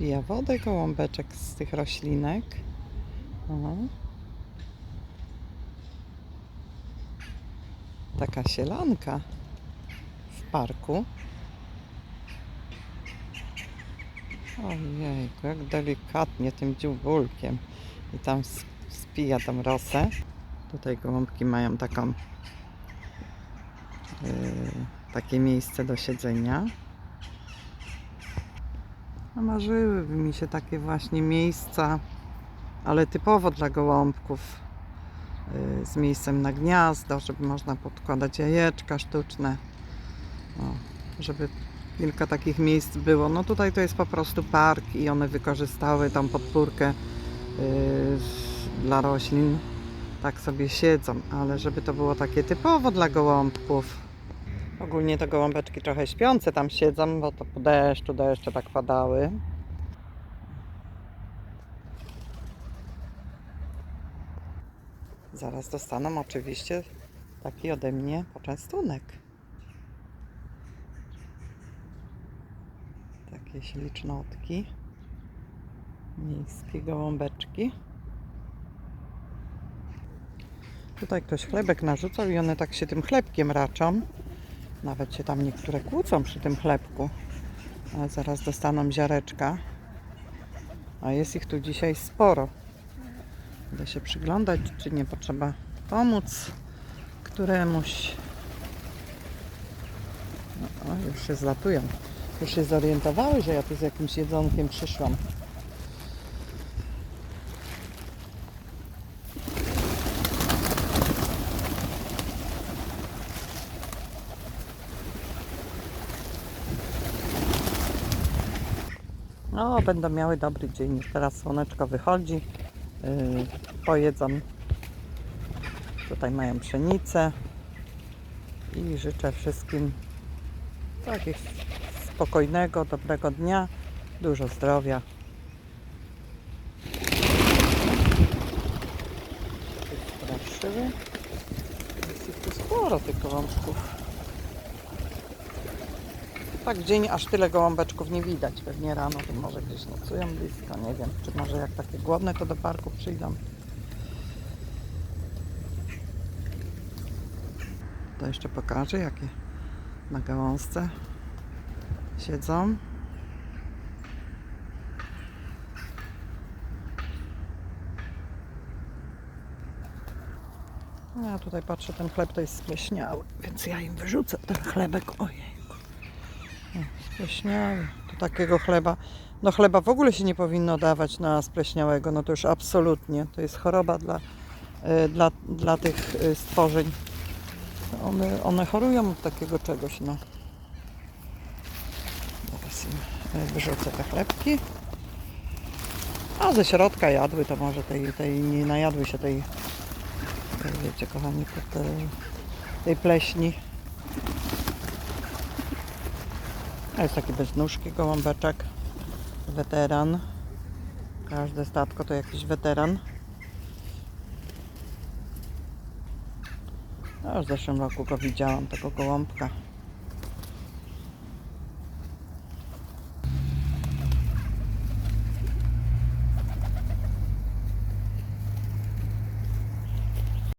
Pija wodę gołąbeczek z tych roślinek. O. Taka sielanka w parku. Ojejku, jak delikatnie tym dziubulkiem. I tam spija tam rosę. Tutaj gołąbki mają taką yy, takie miejsce do siedzenia. A marzyłyby mi się takie właśnie miejsca, ale typowo dla gołąbków. yy, Z miejscem na gniazdo, żeby można podkładać jajeczka sztuczne. O, żeby kilka takich miejsc było. No tutaj to jest po prostu park i one wykorzystały tą podpórkę yy, dla roślin. Tak sobie siedzą, ale żeby to było takie typowo dla gołąbków. Ogólnie to gołąbeczki trochę śpiące tam siedzą, bo to po deszczu, deszcze tak padały. Zaraz dostaną oczywiście taki ode mnie poczęstunek. Takie ślicznotki. Miejskie gołąbeczki. Tutaj ktoś chlebek narzucał i one tak się tym chlebkiem raczą. Nawet się tam niektóre kłócą przy tym chlebku. Ale zaraz dostaną ziareczka. A jest ich tu dzisiaj sporo. Będę się przyglądać, czy nie potrzeba pomóc któremuś. No, o, już się zlatują. Już się zorientowały, że ja tu z jakimś jedzonkiem przyszłam. No, będą miały dobry dzień. Teraz słoneczko wychodzi. Yy, pojedzą. Tutaj mają pszenicę. I życzę wszystkim takich spokojnego, dobrego dnia, dużo zdrowia. Straszyły. Jest tu sporo tych gołąbków. Tak w dzień aż tyle gołąbeczków nie widać. Pewnie rano to może gdzieś nocują blisko, nie wiem. Czy może jak takie głodne to do parku przyjdą. To jeszcze pokażę jakie na gałązce siedzą. Ja tutaj patrzę, ten chleb to jest spleśniały, więc ja im wyrzucę ten chlebek. Ojejku. Spleśniały. To takiego chleba, no chleba w ogóle się nie powinno dawać na spleśniałego, no to już absolutnie. To jest choroba dla, y, dla, dla tych y, stworzeń. One, one chorują od takiego czegoś, no. Teraz im y, wyrzucę te chlebki. A ze środka jadły, to może tej, tej nie najadły się tej, tej wiecie kochani, te, tej pleśni. A jest taki bez nóżki gołąbeczek. Weteran. Każde statko to jakiś weteran. No, w zeszłym roku go widziałam, tego gołąbka.